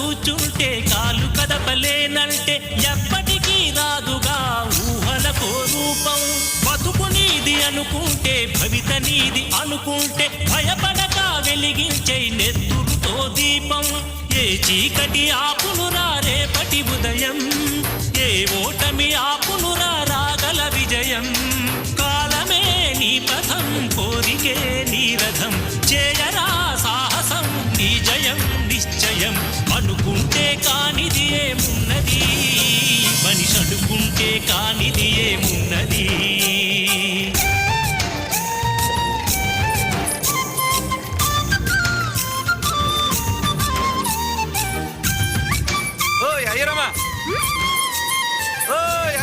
కూర్చుంటే కాలు కదపలేనంటే ఎప్పటికీ రాదుగా ఊహలకు రూపం. బతుకు నీది అనుకుంటే భవిత నీది అనుకుంటే భయపడక వెలిగించే నెత్తురుతో దీపం. ఏ చీకటి ఆపును రేపటి ఉదయం? ఏ ఓటమి ఆపును రాగల విజయం? కాలమే నీ పథం కోరికే నీ రథం. చేయరా సాహసం నీ జయం నిశ్చయం. చూచే కానిది ఏమున్నది? ఓయ్ అయ్యరమ్మా ఓయ్